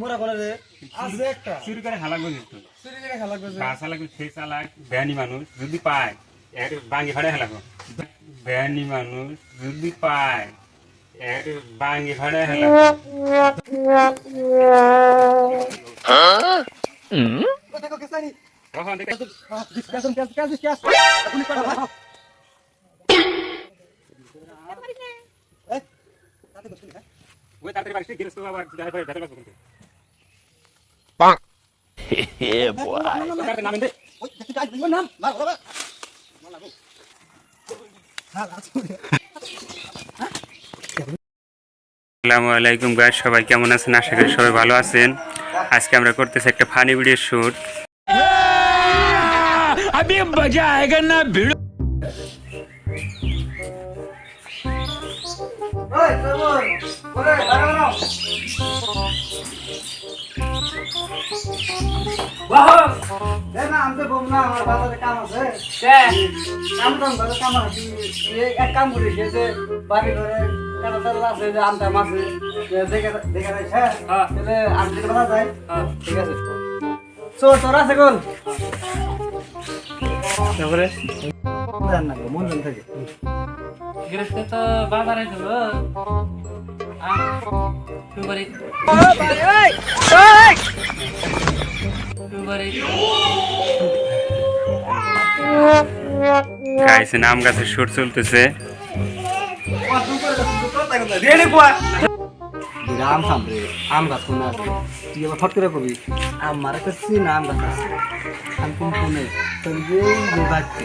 মোরা করে রে আছে একটা চুরি করে হালাক বুঝিস চুরি করে খেলা করছে গা চালাক সে চালাক বেহানি মানুষ যদি পায় এর বাঙ্গি ফাড়ে হেলাক বেহানি মানুষ যদি পায় এর বাঙ্গি ফাড়ে হেলাক দেখো কেসানি কখন দেখে আপনি এই তাতে বসুন হ্যাঁ আসসালামাইকুম তাড়াতাড়ি আসসালামু আলাইকুম সবাই কেমন আছেন? আশা করি সবাই ভালো আছেন। আজকে আমরা করতেছি একটা ফানি ভিডিও শুট আমি মজা না ভিডিও কাম করে যে বাড়ি ঘরে কাটা তেল আছে যে আমটা মাছে দেখে দেখে রাখছে হ্যাঁ? তাহলে আমি দিকে যায়। ঠিক আছে। চোর তোর আছে কোন? তারপরে? মন জান থাকে। গৃহস্থ তো বাজারে নাম গাছে শুট চলতেছে। আম সামনে আম গাছ কোন আছে? তুই আবার ফট করে কবি। আমার একটা সিন আম গাছ আছে। আম কোন কোনে তোর যে বাড়তে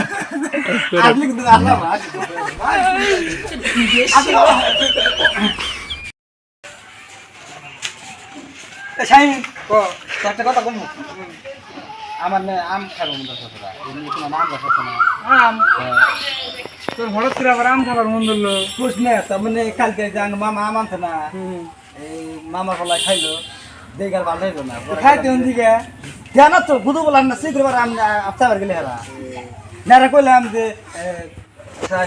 আমার আম খাব মনে হচ্ছে তোরা এমনি কোনো আম গাছ আছে না? আম? তোর হঠাৎ করে আবার আম খাবার মন ধরলো বুঝ না তার মানে কালকে যে মামা আম আনছে না এই মামা বলা খাইলো দেখার ভালো হইল না। খাইতে দিকে। জানা তো বুধু বলার না শীঘ্র বার আম আফতাবার গেলে হেরা। নারা কইলাম যে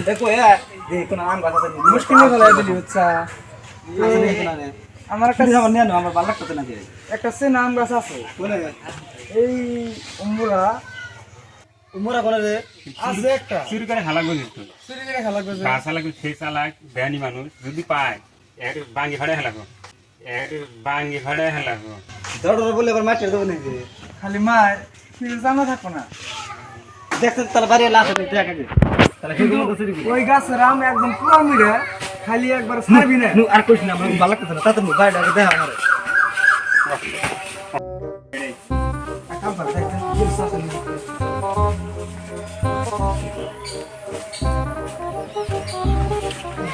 দেখো যে কোনো আম গাছ আছে মুশকিল বলা দিলি উচ্চা আমার একটা আমার নেন আমার ভালো লাগতেছে না যে। একটা সে নাম গাছ আছে। এই উমরা উমরা কোনে রে আছে একটা। চুরি করে হালাক বুঝিস তো চুরি করে খেলা করছে গা চালাক সে চালাক বেহানি মানুষ যদি পায় এর বাঙ্গি ফাড়ে হেলাক এর বাঙ্গি ফাড়ে ধর ধর বলে আবার মাটির দেবো নাকি খালি মার কিন্তু জানা থাকো না। দেখতে তার বাড়ি লাশ আছে দেখা গেছে তাহলে সেগুলো তো চুরি ওই গাছের আম একদম পুরো মিলে খালি একবার ছাড়বি না। আর কইস না আমার ভালো লাগতেছে না। তাতে বাইরে আগে দেখা আমার।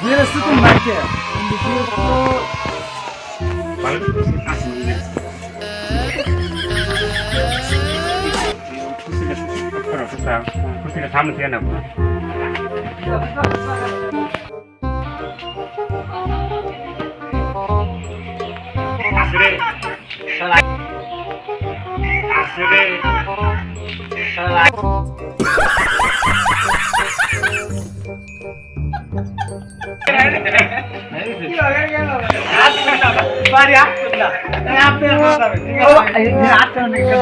ভালো আসুন। খুশিটা সামনে দিয়ে নেব আসরে আসরে বাড়ি আসছেন না আপনি আসবেন ঠিক লাগিটা লাগবে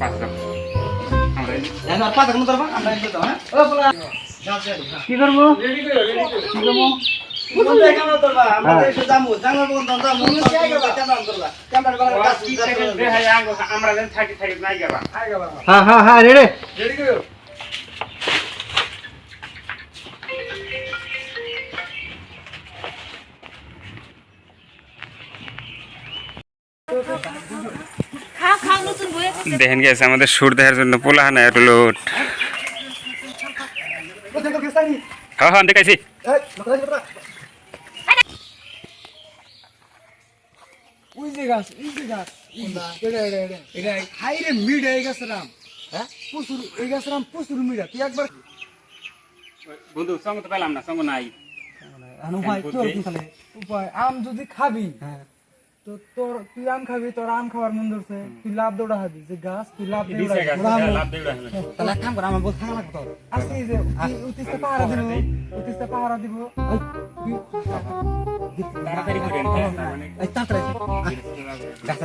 পাঁচ আমরা এখন আর পাতা কোনো ধরবা আমরা একটু দাও হ্যাঁ ও বলা কি করব কি করব আমরা আমরা হ্যাঁ হ্যাঁ হ্যাঁ রেডি রেডি করো খাও খাও নতুন বই দেখেন গেছে আমাদের সুর দেখার জন্য পোলাহানা একটু লোট হ্যাঁ হ্যাঁ দেখাইছি। ওই যে গাছ যে গাছ। মিড এই গাছ রাম হ্যাঁ? প্রচুর এই গাছ রাম প্রচুর মিড। তুই একবার বন্ধু সঙ্গ তো পেলাম না সঙ্গ নাই। উপায় আম যদি খাবি তো তোর তুই আম খাবি তোর আম খাবার মন ধরছে। তুই লাভ দৌড়া হাবি যে গাছ তুই লাভ দৌড়া কাম কর আমার বল থাকা তোর। আজকে যে উতিস্তে পাহারা দিব উতিস্তে পাহারা দিব। তাড়াতাড়ি তার মানে তাড়াতাড়ি। গাছ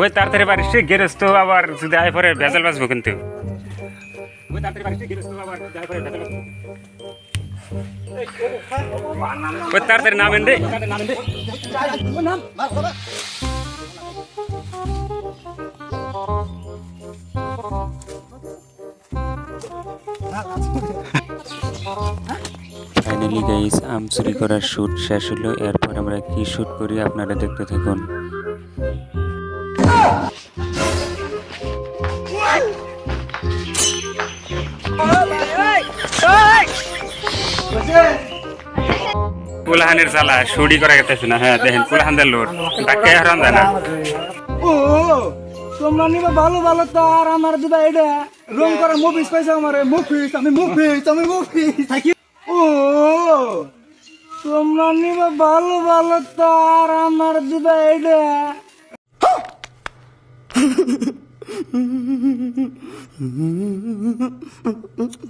ওই তাড়াতাড়ি বাড়ি, সে গেরস্ত আবার যদি আয় পরে ভেজাল বাঁচবো কিন্তু। তাড়াতাড়ি তাড়াতাড়ি নামেন রে। নামেন রে। ফাইনালি গাইস আম চুরি করার শ্যুট শেষ হলো। এরপর আমরা কি শ্যুট করি আপনারা দেখতে থাকুন। কুলাহানের জ্বালা সুড়ি করা গেতেছে না। হ্যাঁ দেখেন কুলাহানদের লোড ডাক্তার হারান যায় না? ও। তোমরা নিবে ভালো ভালো তো আর আমার দিবা এটা রং করার মুভিস পাইছে আমার মুভিস আমি মুভিস আমি মুভিস থাকি ও তোমরা নিবে ভালো ভালো তো আর আমার দিবা এটা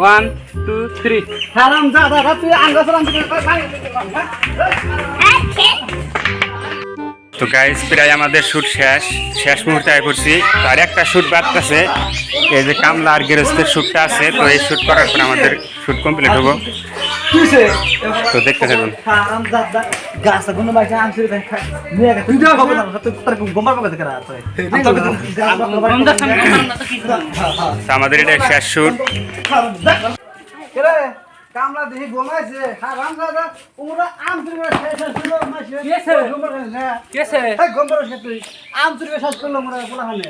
ওয়ান টু থ্রি হারাম যা দাদা তুই আঙ্গাস রাম তো গাইস প্রায় আমাদের শ্যুট শেষ। শেষ মুহূর্তে আয় করছি আর একটা শুট বাদতেছে এই যে কামলা আর গেরস্তের শ্যুটটা আছে, তো এই শ্যুট করার পর আমাদের শ্যুট কমপ্লিট হব। তো দেখতে থাকুন। আমাদের এটা শেষ কেরে কামলা দেখি গোমাইছে হারাম দাদা ওরা আম ছিড়ে শেষ ছিল মাসে কেছে? গোমবার না কেছে এই গোমবার শেষ তুই আম ছিড়ে শেষ করলো মোরা পোলা হানে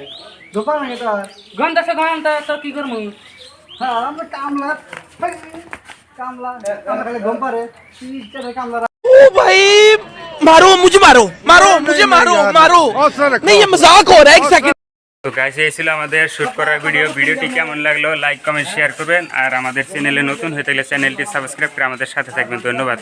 দোকান এটা গন্ধ সে গন্ধ তো কি করবো হ্যাঁ আমরা কামলা হেই, কামলা কামলা খালি গোমপারে তুই চলে কামলা ओ भाई मारो मुझे मारो मारो मुझे मारो मारो नहीं ये मजाक हो रहा है एक सेकंड তো গাইস এই ছিল আমাদের শ্যুট করার ভিডিও ভিডিওটি কেমন লাগল লাইক কমেন্ট শেয়ার করবেন। আর আমাদের চ্যানেলে নতুন হয়ে থাকলে চ্যানেলটি সাবস্ক্রাইব করে আমাদের সাথে থাকবেন। ধন্যবাদ।